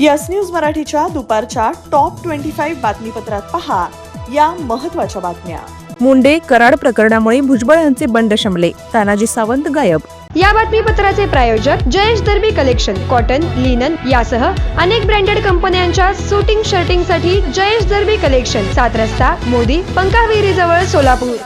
Yes news मराठीच्या दुपारच्या top twenty five बातमीपत्रात पहा या महत्त्वाच्या बातम्या. मुंडे कराड प्रकरणामुळे भुजबळ यांचे बंड शमले. तानाजी सावंत गायब. या बातमीपत्राचे प्रायोजक Jayesh Darbi collection cotton linen यासह अनेक ब्रँडेड कंपन्यांच्या सुटिंग शर्टिंगसाठी जयेश दर्बी कलेक्शन सात रस्ता मोदी पंकाविरी जवळ सोलापूर.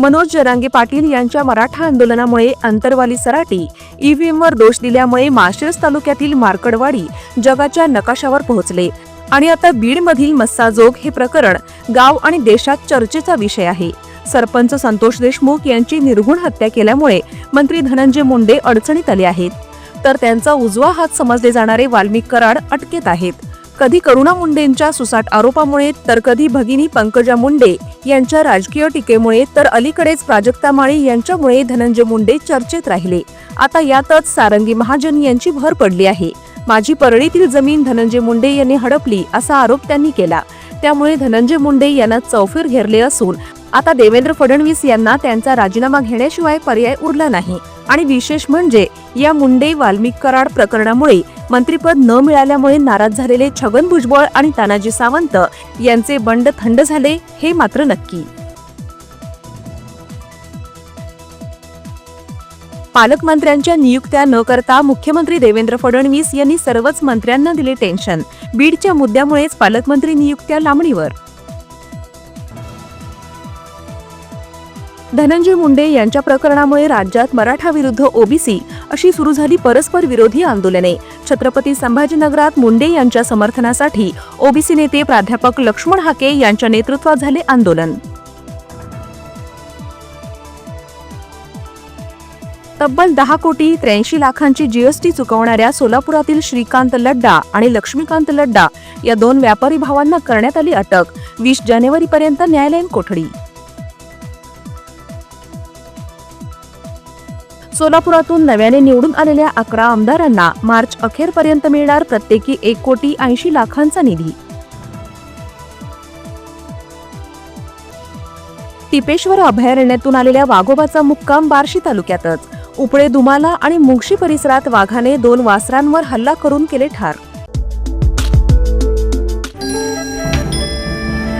मनोज जरांगे पाटील यांच्या मराठा आंदोलनामुळे अंतरवाली सराटी ईव्हीएमवर दोष दिल्यामुळे माळशिरस तालुक्यातील मार्कडवाडी जगाच्या नकाशावर पोहोचले. आणि आता बीडमधील मस्साजोग हे प्रकरण गाव आणि देशात चर्चेचा विषय आहे. सरपंच संतोष देशमुख यांची निर्घुण हत्या केल्यामुळे मंत्री धनंजय मुंडे अडचणीत आले आहेत. तर त्यांचा उजवा हात समजले जाणारे वाल्मिक कराड अटकेत आहेत. कधी करुणा मुंडेंच्या सुसाट आरोपामुळे तर कधी भगिनी पंकजा मुंडे यांच्या राजकीय टीकेमुळे तर अलीकडेच प्राजक्ता माळी यांच्यामुळे धनंजय मुंडे चर्चेत राहिले. आता यातच सारंगी महाजन यांची भर पडली आहे. माझी परळीतील जमीन धनंजय मुंडे यांनी हडपली असा आरोप त्यांनी केला. त्यामुळे धनंजय मुंडे यांना चौफेर घेरले असून आता देवेंद्र फडणवीस यांना त्यांचा राजीनामा घेण्याशिवाय पर्याय उरला नाही. आणि विशेष म्हणजे या मुंडे वाल्मिक कराड प्रकरणामुळे मंत्रीपद न मिळाल्यामुळे नाराज झालेले छगन भुजबळ आणि तानाजी सावंत यांचे बंड थंड झाले हे मात्र नक्की. पालकमंत्र्यांच्या नियुक्त्या न करता मुख्यमंत्री देवेंद्र फडणवीस यांनी सर्वच मंत्र्यांना दिले टेन्शन. बीडच्या मुद्द्यामुळेच पालकमंत्री नियुक्त्या लांबणीवर. धनंजय मुंडे यांच्या प्रकरणामुळे राज्यात मराठा विरुद्ध ओबीसी अशी सुरू झाली परस्पर विरोधी आंदोलने. छत्रपती संभाजीनगरात मुंडे यांच्या समर्थनासाठी ओबीसी नेते प्राध्यापक लक्ष्मण हाके यांच्या नेतृत्वात झाले आंदोलन. तब्बल दहा कोटी त्र्याऐंशी लाखांची जीएसटी चुकवणाऱ्या सोलापुरातील श्रीकांत लड्डा आणि लक्ष्मीकांत लड्डा या दोन व्यापारी भावांना करण्यात आली अटक वीस जानेवारीपर्यंत न्यायालयीन कोठडी. सोलापुरातून नव्याने निवडून आलेल्या अकरा आमदारांना मार्च अखेरपर्यंत मिळणार प्रत्येकी एक कोटी ऐंशी लाखांचा निधी. टिपेश्वर अभयारण्यातून आलेल्या वाघोबाचा मुक्काम बार्शी तालुक्यातच. उपळे दुमाला आणि मुंगशी परिसरात वाघाने दोन वासरांवर हल्ला करून केले ठार.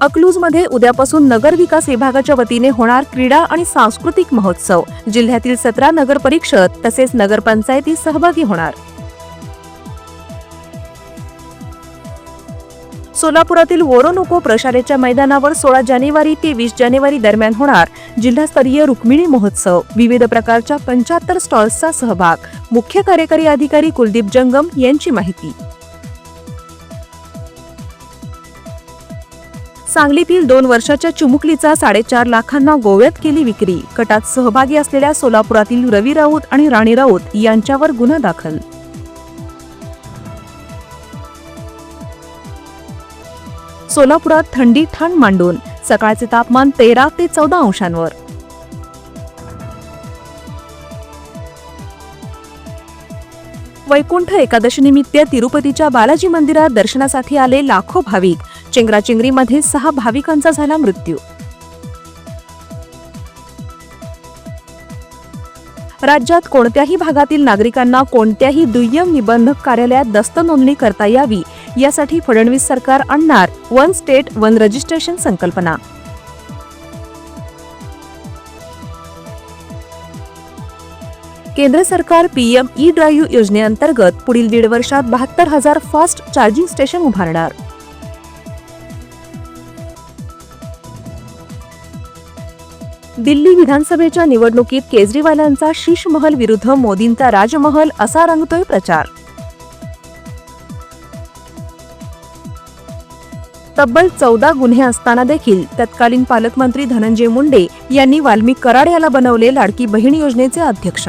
अकलूजमध्ये उद्यापासून नगर विकास विभागाच्या वतीने होणार क्रीडा आणि सांस्कृतिक महोत्सव. जिल्ह्यातील सतरा नगर परिषद तसेच नगरपंचायती सहभागी होणार. सोलापुरातील वोरोनोको प्रशालेच्या मैदानावर सोळा जानेवारी ते वीस जानेवारी दरम्यान होणार जिल्हास्तरीय रुक्मिणी महोत्सव. विविध प्रकारच्या पंच्याहत्तर स्टॉल्सचा सहभाग. मुख्य कार्यकारी अधिकारी कुलदीप जंगम यांची माहिती. सांगलीतील दोन वर्षाच्या चिमुकलीचा साडेचार लाखांना गोव्यात केली विक्री. कटात सहभागी असलेल्या सोलापुरातील रवी राऊत आणि राणी राऊत यांच्यावर गुन्हा दाखल. सोलापुरात थंडी ठाण मांडून सकाळचे तापमान तेरा ते चौदा अंशांवर. वैकुंठ एकादशी निमित्त तिरुपतीच्या बालाजी मंदिरात दर्शनासाठी आले लाखो भाविक. चेंगराचेंगरीमध्ये सहा भाविकांचा झाला मृत्यू. राज्यात कोणत्याही भागातील नागरिकांना कोणत्याही दुय्यम निबंधक कार्यालयात दस्त नोंदणी करता यावी यासाठी फडणवीस सरकार आणणार वन स्टेट वन रजिस्ट्रेशन संकल्पना. केंद्र सरकार पीएम ई ड्राईव्ह योजनेअंतर्गत पुढील दीड वर्षात बहात्तर हजार फास्ट चार्जिंग स्टेशन उभारणार. दिल्ली विधानसभेच्या निवडणुकीत केजरीवालांचा शीश महल विरुद्ध मोदींचा राजमहल असा रंगतोय प्रचार. तब्बल चौदा गुन्हे असताना देखील तत्कालीन पालकमंत्री धनंजय मुंडे यांनी वाल्मिक कराड याला बनवले लाडकी बहीण योजनेचे अध्यक्ष.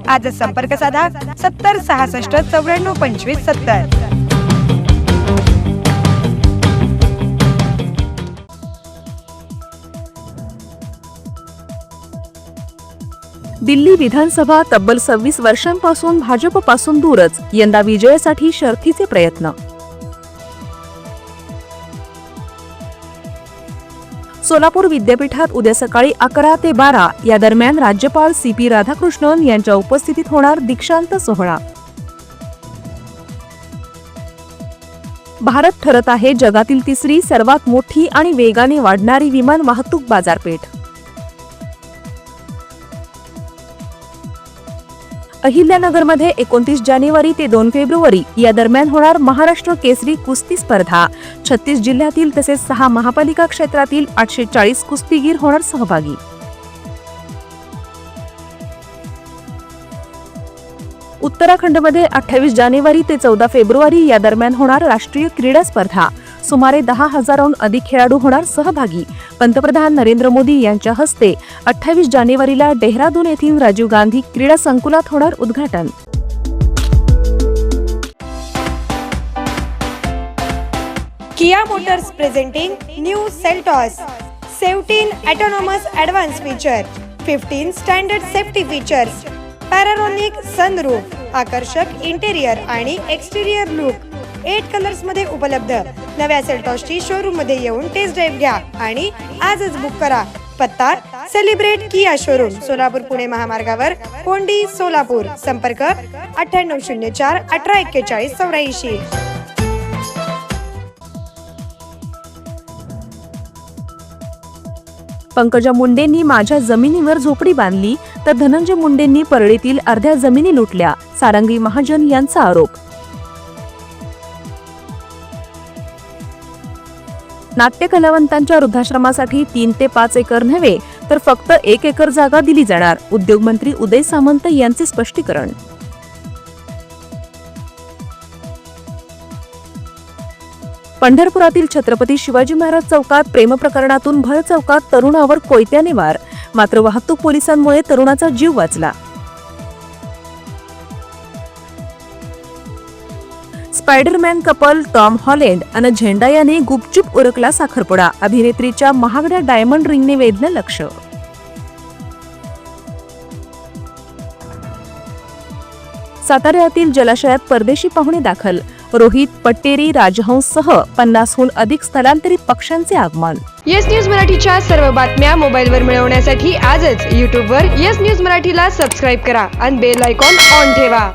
आजच संपर्क साधा सत्तर सहासष्ट चौऱ्याण्णव पंचवीस सत्तर. दिल्ली विधानसभा तब्बल सव्वीस वर्षांपासून भाजपपासून दूरच. यंदा विजयासाठी शर्थीचे प्रयत्न. सोलापूर विद्यापीठात उद्या सकाळी अकरा ते बारा या दरम्यान राज्यपाल सी पी राधाकृष्णन यांच्या उपस्थितीत होणार दीक्षांत सोहळा. भारत ठरत आहे जगातील तिसरी सर्वात मोठी आणि वेगाने वाढणारी विमान वाहतूक बाजारपेठ. अहिल्यानगरमध्ये एकोणतीस जानेवारी ते दोन फेब्रुवारी या दरम्यान होणार महाराष्ट्र केसरी कुस्ती स्पर्धा. छत्तीस जिल्ह्यातील तसेच सहा महापालिका क्षेत्रातील आठशे चाळीस कुस्तीगीर होणार सहभागी. उत्तराखंडमध्ये अठ्ठावीस जानेवारी ते चौदा फेब्रुवारी या दरम्यान होणार राष्ट्रीय क्रीडा स्पर्धा. सुमारे दहा हजाराहून अधिक खेळाडू होणार सहभागी. पंतप्रधान नरेंद्र मोदी यांच्या हस्ते अठ्ठावीस जानेवारीला डेहराडून येथील राजीव गांधी क्रीडा संकुलात होणार उद्घाटन. Kia Motors presenting new Seltos. Seventeen autonomous advance feature. Fifteen standard safety features. Panoramic sunroof आकर्षक इंटेरियर आणि एक्सटेरियर लुक एट कलर्समध्ये उपलब्ध. नव्या सेल्टॉसची शोरूममध्ये येऊन टेस्ट ड्राईव्ह घ्या आणि आजच बुक करा. पत्ता celebrate Kia showroom Solapur Pune महामार्गावर कोंडी सोलापूर. संपर्क अठ्ठ्याण्णव शून्य चार अठरा एक्केचाळीस चौऱ्याऐंशी. पंकजा मुंडेंनी माझ्या जमिनीवर झोपडी बांधली तर धनंजय मुंडेंनी परळीतील अर्ध्या जमिनी लुटल्या सारंगी महाजन यांचा आरोप. नाट्य कलावंतांच्या वृद्धाश्रमासाठी तीन ते पाच एकर नव्हे तर फक्त एक एकर जागा दिली जाणार उद्योगमंत्री उदय सामंत यांचे स्पष्टीकरण. पंढरपुरातील छत्रपती शिवाजी महाराज चौकात प्रेमप्रकरणातून भर चौकात तरुणावर कोयत्याने वार. मात्र वाहतूक पोलिसांमुळे तरुणाचा जीव वाचला. स्पायडरमॅन कपल टॉम हॉलेंड आणि झेंडा याने गुपचूप उरकला साखरपुडा. अभिनेत्रीच्या महागड्या डायमंड रिंगने वेधलं लक्ष. साताऱ्यातील जलाशयात परदेशी पाहुणे दाखल. रोहित पट्टेरी राजहंससह पन्नासहून अधिक स्थलांतरित पक्ष्यांचे आगमन. येस न्यूज मराठीच्या सर्व बातम्या मोबाईलवर मिळवण्यासाठी आजच यूट्यूबवर येस न्यूज मराठीला सबस्क्राईब करा आणि बेल आयकॉन ऑन ठेवा.